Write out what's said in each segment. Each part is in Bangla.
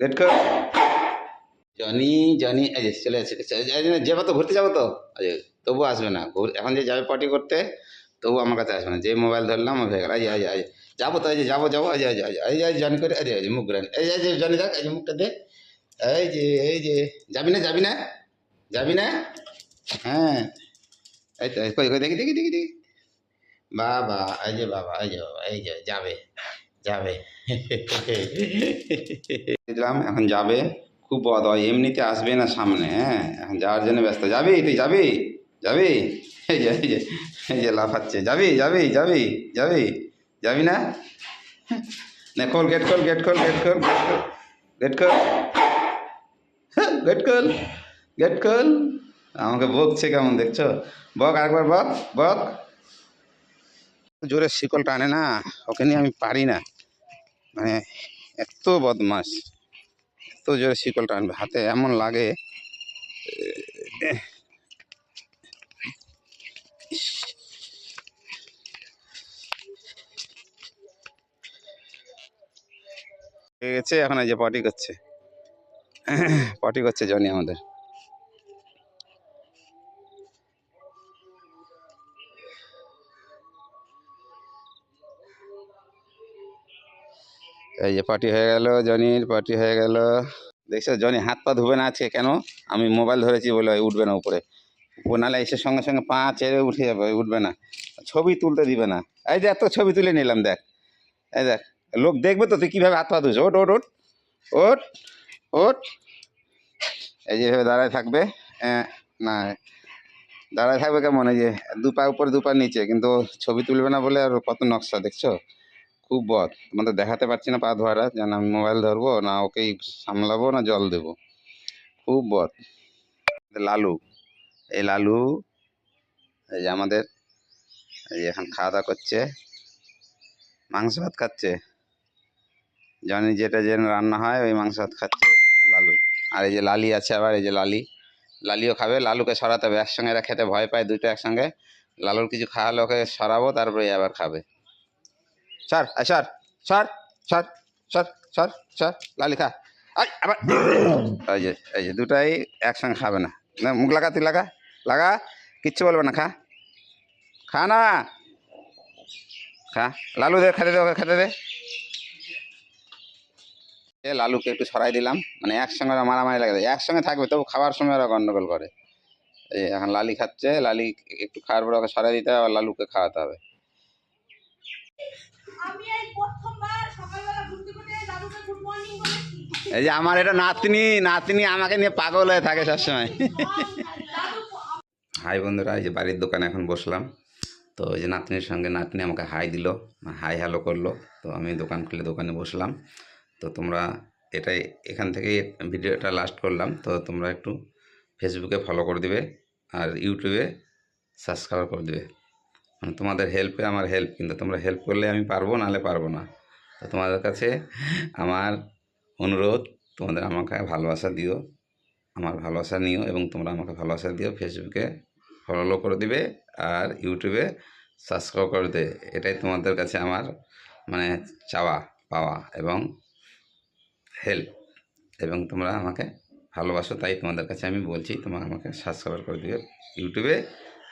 গেট খোল জনি জনি চলে যে যাব তো ঘুরতে যাব তো যে, তবু আসবে না এখন যে যাবে পার্টি করতে তবু আমার কাছে আসবে না যে মোবাইল ধরলাম হয়ে গেল এই যে, যাব তো এই যে যাব যাব যে এই যে, এই এই জনি করে যে মুখ ঘুরানি এই যে, জনি দেখ এই মুখটা দে এই যে এই যে যাবি না যাবি না যাবি না হ্যাঁ এই তো কই কই দেখি দেখি দেখি দেখি বাবা এই যে বাবা এই যে বাবা এই যে যাবে যাবে দিলাম এখন যাবে। খুব বদ হয় এমনিতে আসবে না সামনে হ্যাঁ? এখন যাওয়ার জন্য ব্যস্ত। যাবি তুই, যাবি? যাবি? এই যে লাফাচ্ছে। যাবি যাবি যাবি যাবি যাবি না? না, খোল গেট খোল গেট খোল গেট খোল গেট খোল গেট খোল। গেট খোল। আমাকে বকছে কেমন, দেখছ? বক, আরেকবার বক বক। জোরে শিকল টানে না, ওকে নিয়ে আমি পারি না। মানে এত বদমাস এত জোরে শিকল টানবে হাতে এমন লাগে হয়ে গেছে এখন এই যে পটি করছে পটি করছে জনি আমাদের এই যে পার্টি হয়ে গেল, জনির পার্টি হয়ে গেল। দেখছ, জনি হাত পা ধুবে না আজকে কেন? আমি মোবাইল ধরেছি বলে উঠবে না উপরে। ও নাহলে এসে সঙ্গে সঙ্গে পা চেড়ে উঠে যাবে, উঠবে না। ছবি তুলতে দিবে না। এই যে এত ছবি তুলে নিলাম, দেখ। এই দেখ, লোক দেখবে তো তুই কীভাবে হাত পা ধুস। ওট ওট ওট ওট ওট এই যেভাবে দাঁড়ায় থাকবে না। দাঁড়ায় থাকবে কেমন? এই যে দু পা উপরে, দু পা নিচে। কিন্তু ছবি তুলবে না বলে আর কত নকশা, দেখছ? খুব বদ। তোমাদের দেখাতে পারছি না পা ধোয়ারা যেন আমি মোবাইল ধরবো, না ওকেই সামলাবো, না জল দেবো। খুব বদ। লালু, এই লালু, এই যে আমাদের, এই যে এখন খাওয়া দাওয়া করছে, মাংস ভাত খাচ্ছে। জানি যেটা যেন রান্না হয়, ওই মাংস ভাত খাচ্ছে লালু। আর এই যে লালি আছে আবার, এই যে লালি। লালিও খাবে, লালুকে সরাতে হবে, একসঙ্গে এরা খেতে ভয় পায় দুটো একসঙ্গে। লালুর কিছু খাওয়ালে ওকে সরাবো, তারপরে আবার খাবে। সর সর সর সর সর সর সর লালি খা আই আবার এই যে এই যে দুটাই একসঙ্গে খাবে না। না, মুখ লাগা, তুই লাগা লাগা, কিচ্ছু বলবে না, খা। খা না। খা। লালু দে, খেতে দে, ওকে খেতে দে। লালুকে একটু সরাই দিলাম। মানে একসঙ্গে মারামারি লাগে একসঙ্গে থাকবে, তবু খাওয়ার সময় ওরা গন্ডগোল করে। এই এখন লালি খাচ্ছে, লালি একটু খাওয়ার পরে ওকে সরাই দিতে হবে আর লালুকে খাওয়াতে হবে। এই থেকে যে আমার এটা নাতনি নাতনি আমাকে নিয়ে পাগল হয়ে থাকে সবসময়। হাই বন্ধুরা, এই যে বাড়ির দোকানে এখন বসলাম। তো এই যে নাতনির সঙ্গে নাতনি আমাকে হাই দিল হাই হ্যালো করল। তো আমি দোকান খুলে দোকানে বসলাম। তো তোমরা এটাই, এখান থেকেই ভিডিওটা লাস্ট করলাম। তো তোমরা একটু ফেসবুকে ফলো করে দিবে আর ইউটিউবে সাবস্ক্রাইব করে দিবে। মানে তোমাদের হেল্পে আমার হেল্প কিন্তু তোমরা হেল্প করলে আমি পারব, নাহলে পারব না। তো তোমাদের কাছে আমার অনুরোধ, তোমাদের আমাকে ভালোবাসা দিও, আমার ভালোবাসা নিও এবং তোমরা আমাকে ভালোবাসা দিও ফেসবুকে ফলো করে দিবে আর ইউটিউবে সাবস্ক্রাইব করে দেবে এটাই তোমাদের কাছে আমার মানে চাওয়া, পাওয়া এবং হেল্প এবং তোমরা আমাকে ভালোবাসো, তাই তোমাদের কাছে আমি বলছি, তোমরা আমাকে সাবস্ক্রাইব করে দিবে ইউটিউবে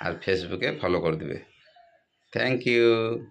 আর ফেসবুকে ফলো করে দিবে। Thank you.